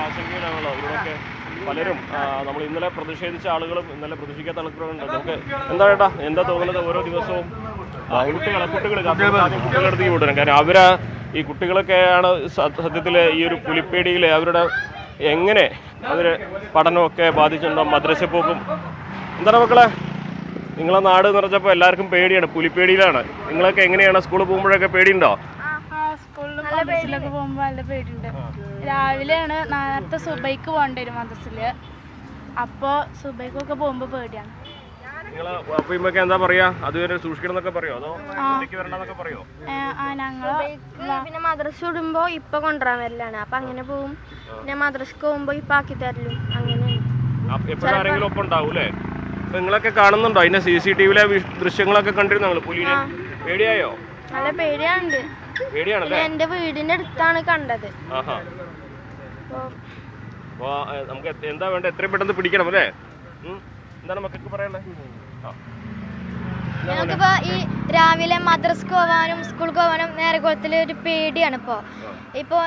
ആശങ്കയിലാണല്ലോ ഇവിടെയൊക്കെ പലരും നമ്മൾ ഇന്നലെ പ്രതിഷേധിച്ച ആളുകളും ഇന്നലെ പ്രതിഷേധിക്കാത്ത ആൾക്കാരുണ്ട് നമുക്ക് എന്താ ചേട്ടാ എന്താ തോന്നുന്നത് ഓരോ ദിവസവും? കുട്ടികളെ കുട്ടികൾ ആദ്യം കുട്ടികളുടെ അടുത്തേക്ക് വിടണം കാരണം അവർ ഈ കുട്ടികളൊക്കെയാണ് സത്യത്തിൽ സത്യത്തിൽ ഈ ഒരു പുലിപ്പേടിയിൽ അവരുടെ എങ്ങനെ അവർ പഠനമൊക്കെ ബാധിച്ചിട്ടുണ്ടോ മദ്രസ പോക്കും എന്താണ് മക്കളെ? നിങ്ങളെ നാട് നിറച്ചപ്പോൾ എല്ലാവർക്കും പേടിയാണ് പുലിപ്പേടിയിലാണ്. നിങ്ങളൊക്കെ എങ്ങനെയാണ് സ്കൂളിൽ പോകുമ്പോഴൊക്കെ പേടിയുണ്ടോ? ആ പേരിലൊക്കെ പോകുമ്പോൾ നല്ല പേടിയുണ്ട്. രാവിലെയാണ് നേരത്തെ സുബൈക്ക് പോകേണ്ടി വരും മദ്രസിൽ അപ്പോൾ സുബൈക്കൊക്കെ പോകുമ്പോൾ പേടിയാണ്. നിങ്ങൾ അപ്പയുമൊക്കെ എന്താ പറയാ? അതുവരെ സൂക്ഷിക്കണം എന്നൊക്കെ പറയോ? അതോ പറയോ? പിന്നെ മദ്രസ വിടുമ്പോ ഇപ്പൊ കൊണ്ടുവരാൻ വരലാണ് അപ്പൊ അങ്ങനെ പോവും. പിന്നെ മദ്രസക്ക് പോകുമ്പോ ഇപ്പൊ ആക്കി തരലും. അങ്ങനെ എപ്പോഴും ആരെങ്കിലും ഒപ്പം ഉണ്ടാവൂലേ നിങ്ങളൊക്കെ കാണുന്നുണ്ടോ? അതിന്റെ സി സി ടി വിയിലെ ദൃശ്യങ്ങളൊക്കെ കണ്ടിരുന്നു പുലിനെ? പേടിയായോ? നല്ല പേടിയാണ്ട് പേടിയാണല്ലേ എന്റെ വീടിന്റെ അടുത്താണ് കണ്ടത്. നമുക്ക് എന്താ വേണ്ട എത്രയും പെട്ടെന്ന് പിടിക്കണം അല്ലേ. എന്താണ് മക്കൾക്ക് പറയാനുള്ളത് ഞങ്ങൾക്കിപ്പോ ഈ രാവിലെ മദ്രസ്ക്ക് പോവാനും സ്കൂൾക്ക് പോകാനും നേരകുളത്തിൽ ഒരു പേടിയാണ് ഇപ്പോൾ ഇപ്പോൾ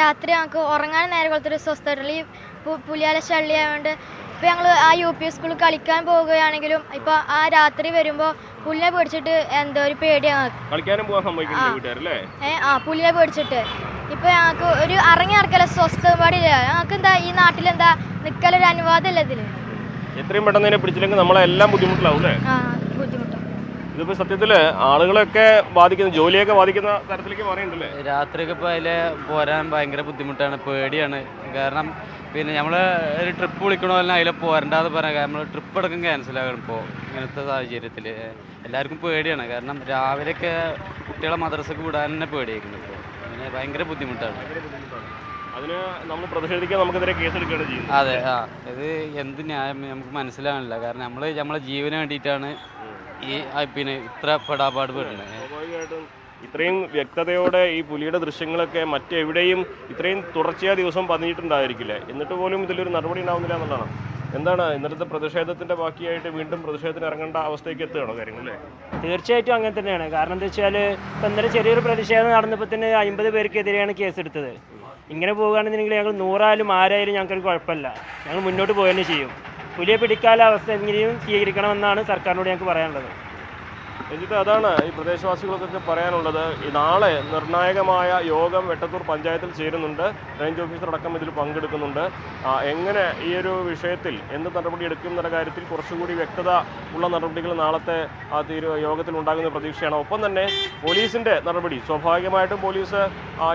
രാത്രി ഞങ്ങൾക്ക് ഉറങ്ങാൻ നേരകുളത്തിൽ ഒരു സ്വസ്ഥമായിട്ടുള്ള ഈ പുലിയാല ശള്ളി ആയതുകൊണ്ട് ഇപ്പോൾ ഞങ്ങൾ ആ യു പി സ്കൂളിൽ കളിക്കാൻ പോവുകയാണെങ്കിലും ഇപ്പോൾ ആ രാത്രി വരുമ്പോൾ പുല്ലിനെ പേടിച്ചിട്ട് എന്തോ ഒരു പേടിയാണ്. കളിക്കാനും പോകാൻ ആ. പുല്ലിനെ പേടിച്ചിട്ട്. ഇപ്പോൾ ഞങ്ങൾക്ക് ഒരു ഇറങ്ങി നടക്കല സ്വസ്ഥ പാടില്ല. ഞങ്ങൾക്ക് എന്താ ഈ നാട്ടിൽ എന്താ നിൽക്കലൊരു അനുവാദമല്ല ഇതിൽ എത്രയും പെട്ടെന്ന് പിടിച്ചില്ലെങ്കിൽ നമ്മളെല്ലാം ബുദ്ധിമുട്ടിലാവും അല്ലേ? ആ ബുദ്ധിമുട്ടും. ഇതിപ്പോ സത്യത്തിൽ ആളുകളൊക്കെ ബാധിക്കുന്ന ജോലിയൊക്കെ ബാധിക്കുന്ന തരത്തിലേക്ക് പറയുന്നുണ്ടല്ലേ രാത്രിയൊക്കെ ഇപ്പോൾ അതിൽ പോരാൻ ഭയങ്കര ബുദ്ധിമുട്ടാണ് പേടിയാണ്. കാരണം പിന്നെ നമ്മൾ ഒരു ട്രിപ്പ് വിളിക്കണോ അല്ലെങ്കിൽ അതിൽ പോരണ്ടാന്ന് പറയാം നമ്മൾ ട്രിപ്പ് അടക്കം ക്യാൻസൽ ആകണം ഇപ്പോൾ ഇങ്ങനത്തെ സാഹചര്യത്തിൽ എല്ലാവർക്കും പേടിയാണ്. കാരണം രാവിലെയൊക്കെ കുട്ടികളെ മദ്രസക്ക് വിടാൻ തന്നെ പേടിയായിരിക്കുന്നു ഇപ്പോൾ അങ്ങനെ ഭയങ്കര ബുദ്ധിമുട്ടാണ്. അതിന് നമ്മൾ പ്രതിഷേധിക്കാൻ നമുക്കെതിരെ കേസെടുക്കുകയാണ് ചെയ്യുന്നത്. അതെ ആ ഇത് എന്ത് ന്യായം നമുക്ക് മനസ്സിലാകണില്ല കാരണം നമ്മൾ നമ്മളെ ജീവന് വേണ്ടിയിട്ടാണ് ഈ പിന്നെ ഇത്ര പെടാപാട് പെടുന്നത്. സ്വാഭാവികമായിട്ടും ഇത്രയും വ്യക്തതയോടെ ഈ പുലിയുടെ ദൃശ്യങ്ങളൊക്കെ മറ്റെവിടെയും ഇത്രയും തുടർച്ചയായ ദിവസം പതിഞ്ഞിട്ടുണ്ടായിരിക്കില്ല? എന്നിട്ട് പോലും ഇതിലൊരു നടപടി ഉണ്ടാവുന്നില്ല എന്നുള്ളതാണ്. എന്താണ് ഇന്നലത്തെ പ്രതിഷേധത്തിന്റെ ബാക്കിയായിട്ട് വീണ്ടും പ്രതിഷേധത്തിന് ഇറങ്ങേണ്ട അവസ്ഥയ്ക്ക് എത്തുകയാണോ കാര്യങ്ങളല്ലേ തീർച്ചയായിട്ടും അങ്ങനെ തന്നെയാണ്. കാരണം എന്താ വെച്ചാൽ ഇപ്പം ഇന്നലെ ചെറിയൊരു പ്രതിഷേധം നടന്നപ്പോൾ തന്നെ അമ്പത് പേർക്കെതിരെയാണ് കേസെടുത്തത്. ഇങ്ങനെ പോകുകയാണെന്നുണ്ടെങ്കിൽ ഞങ്ങൾ നൂറായാലും ആരായാലും ഞങ്ങൾക്കൊരു കുഴപ്പമില്ല. ഞങ്ങൾ മുന്നോട്ട് പോവുക തന്നെ ചെയ്യും. പുലിയെ പിടിക്കാനുള്ള അവസ്ഥ എങ്ങനെയും സ്വീകരിക്കണമെന്നാണ് സർക്കാരിനോട് ഞങ്ങൾക്ക് പറയാനുള്ളത്. രഞ്ജിത്ത് അതാണ് ഈ പ്രദേശവാസികൾക്കൊക്കെ പറയാനുള്ളത്. നാളെ നിർണായകമായ യോഗം വെട്ടത്തൂർ പഞ്ചായത്തിൽ ചേരുന്നുണ്ട്. റേഞ്ച് ഓഫീസർ അടക്കം ഇതിൽ പങ്കെടുക്കുന്നുണ്ട്. എങ്ങനെ ഈ ഒരു വിഷയത്തിൽ എന്ത് നടപടി എടുക്കും എന്നുള്ള കാര്യത്തിൽ കുറച്ചുകൂടി വ്യക്തത ഉള്ള നടപടികൾ നാളത്തെ ആ തീരു യോഗത്തിൽ ഉണ്ടാകുന്ന പ്രതീക്ഷയാണ്. ഒപ്പം തന്നെ പോലീസിന്റെ നടപടി സ്വാഭാവികമായിട്ടും പോലീസ്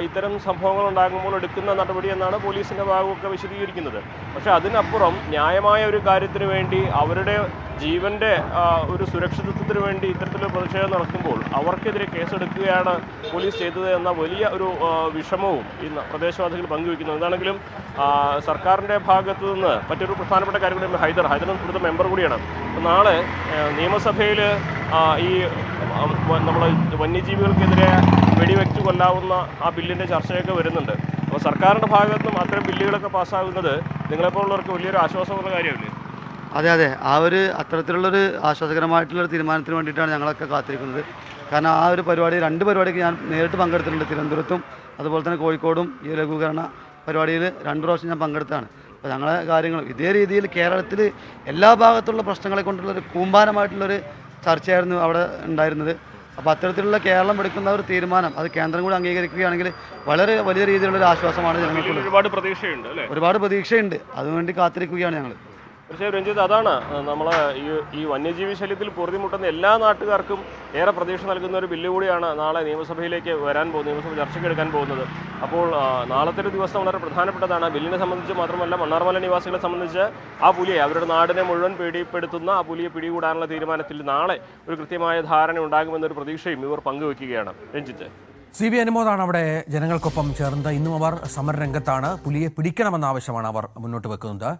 ഇത്തരം സംഭവങ്ങൾ ഉണ്ടാകുമ്പോൾ എടുക്കുന്ന നടപടി എന്നാണ് പോലീസിന്റെ ഭാഗമൊക്കെ വിശദീകരിക്കുന്നത്. പക്ഷെ അതിനപ്പുറം ന്യായമായ ഒരു കാര്യത്തിന് വേണ്ടി അവരുടെ ജീവന്റെ ഒരു സുരക്ഷിതത്വത്തിന് വേണ്ടി ഇത്തരത്തിലൊരു പ്രതിഷേധം നടക്കുമ്പോൾ അവർക്കെതിരെ കേസെടുക്കുകയാണ് പോലീസ് ചെയ്തത് എന്ന വലിയ ഒരു വിഷമവും ഇന്ന് പ്രദേശവാസികൾ പങ്കുവയ്ക്കുന്നു എന്താണെങ്കിലും സർക്കാരിന്റെ ഭാഗത്തു നിന്ന് മറ്റൊരു പ്രധാനപ്പെട്ട കാര്യം കൂടി ഹൈദർ ഹൈദർ ഇവിടുത്തെ മെമ്പർ കൂടിയാണ്. നാളെ നിയമസഭയിൽ ഈ നമ്മൾ വന്യജീവികൾക്കെതിരെ വെടിവെച്ച് കൊല്ലാവുന്ന ആ ബില്ലിന്റെ ചർച്ചയൊക്കെ വരുന്നുണ്ട്. അപ്പോൾ സർക്കാരിന്റെ ഭാഗത്തുനിന്നും അത്തരം ബില്ലുകളൊക്കെ പാസ്സാകുന്നത് നിങ്ങളെപ്പോലുള്ളവർക്ക് വലിയൊരു ആശ്വാസമുള്ള കാര്യമല്ലേ? അതെ അതെ. ആ ഒരു അത്തരത്തിലുള്ളൊരു ആശ്വാസകരമായിട്ടുള്ളൊരു തീരുമാനത്തിന് വേണ്ടിയിട്ടാണ് ഞങ്ങളൊക്കെ കാത്തിരിക്കുന്നത്. കാരണം ആ ഒരു പരിപാടി രണ്ട് പരിപാടിക്ക് ഞാൻ നേരിട്ട് പങ്കെടുത്തിട്ടുണ്ട്. തിരുവനന്തപുരത്തും അതുപോലെ തന്നെ കോഴിക്കോടും ഈ ലഘൂകരണ പരിപാടിയിൽ രണ്ട് പ്രാവശ്യം ഞാൻ പങ്കെടുത്താണ് അപ്പോൾ ഞങ്ങളെ കാര്യങ്ങൾ ഇതേ രീതിയിൽ കേരളത്തിൽ എല്ലാ ഭാഗത്തുള്ള പ്രശ്നങ്ങളെ കൊണ്ടുള്ളൊരു കൂമ്പാരമായിട്ടുള്ളൊരു ചർച്ചയായിരുന്നു അവിടെ ഉണ്ടായിരുന്നത്. അപ്പോൾ അത്തരത്തിലുള്ള കേരളം എടുക്കുന്ന ഒരു തീരുമാനം അത് കേന്ദ്രം കൂടി അംഗീകരിക്കുകയാണെങ്കിൽ വളരെ വലിയ രീതിയിലുള്ളൊരു ആശ്വാസമാണ് ജനങ്ങൾക്കുള്ളത്. ഒരുപാട് പ്രതീക്ഷയുണ്ട് ഒരുപാട് പ്രതീക്ഷയുണ്ട്. അതിനുവേണ്ടി കാത്തിരിക്കുകയാണ് ഞങ്ങൾ പക്ഷേ രഞ്ജിത്ത് അതാണ് നമ്മൾ ഈ ഈ വന്യജീവി ശല്യത്തിൽ പൊറുതിമുട്ടുന്ന എല്ലാ നാട്ടുകാർക്കും ഏറെ പ്രതീക്ഷ നൽകുന്ന ഒരു ബില്ല് കൂടിയാണ് നാളെ നിയമസഭയിലേക്ക് വരാൻ പോകുന്നത് നിയമസഭ ചർച്ചയ്ക്ക് എടുക്കാൻ പോകുന്നത്. അപ്പോൾ നാളത്തെ ഒരു ദിവസം വളരെ പ്രധാനപ്പെട്ടതാണ്. ബില്ലിനെ സംബന്ധിച്ച് മാത്രമല്ല മണ്ണാർമല നിവാസികളെ സംബന്ധിച്ച് ആ പുലിയെ അവരുടെ നാടിനെ മുഴുവൻ പേടിപ്പെടുത്തുന്ന ആ പുലിയെ പിടികൂടാനുള്ള തീരുമാനത്തിൽ നാളെ ഒരു കൃത്യമായ ധാരണ ഉണ്ടാകുമെന്നൊരു പ്രതീക്ഷയും ഇവർ പങ്കുവയ്ക്കുകയാണ്. രഞ്ജിത്ത്. സി വി അനുമോദാണ് അവിടെ ജനങ്ങൾക്കൊപ്പം ചേർന്നത്. ഇന്നും അവർ സമരരംഗത്താണ്. പുലിയെ പിടിക്കണമെന്ന ആവശ്യമാണ് അവർ മുന്നോട്ട് വെക്കുന്നത്.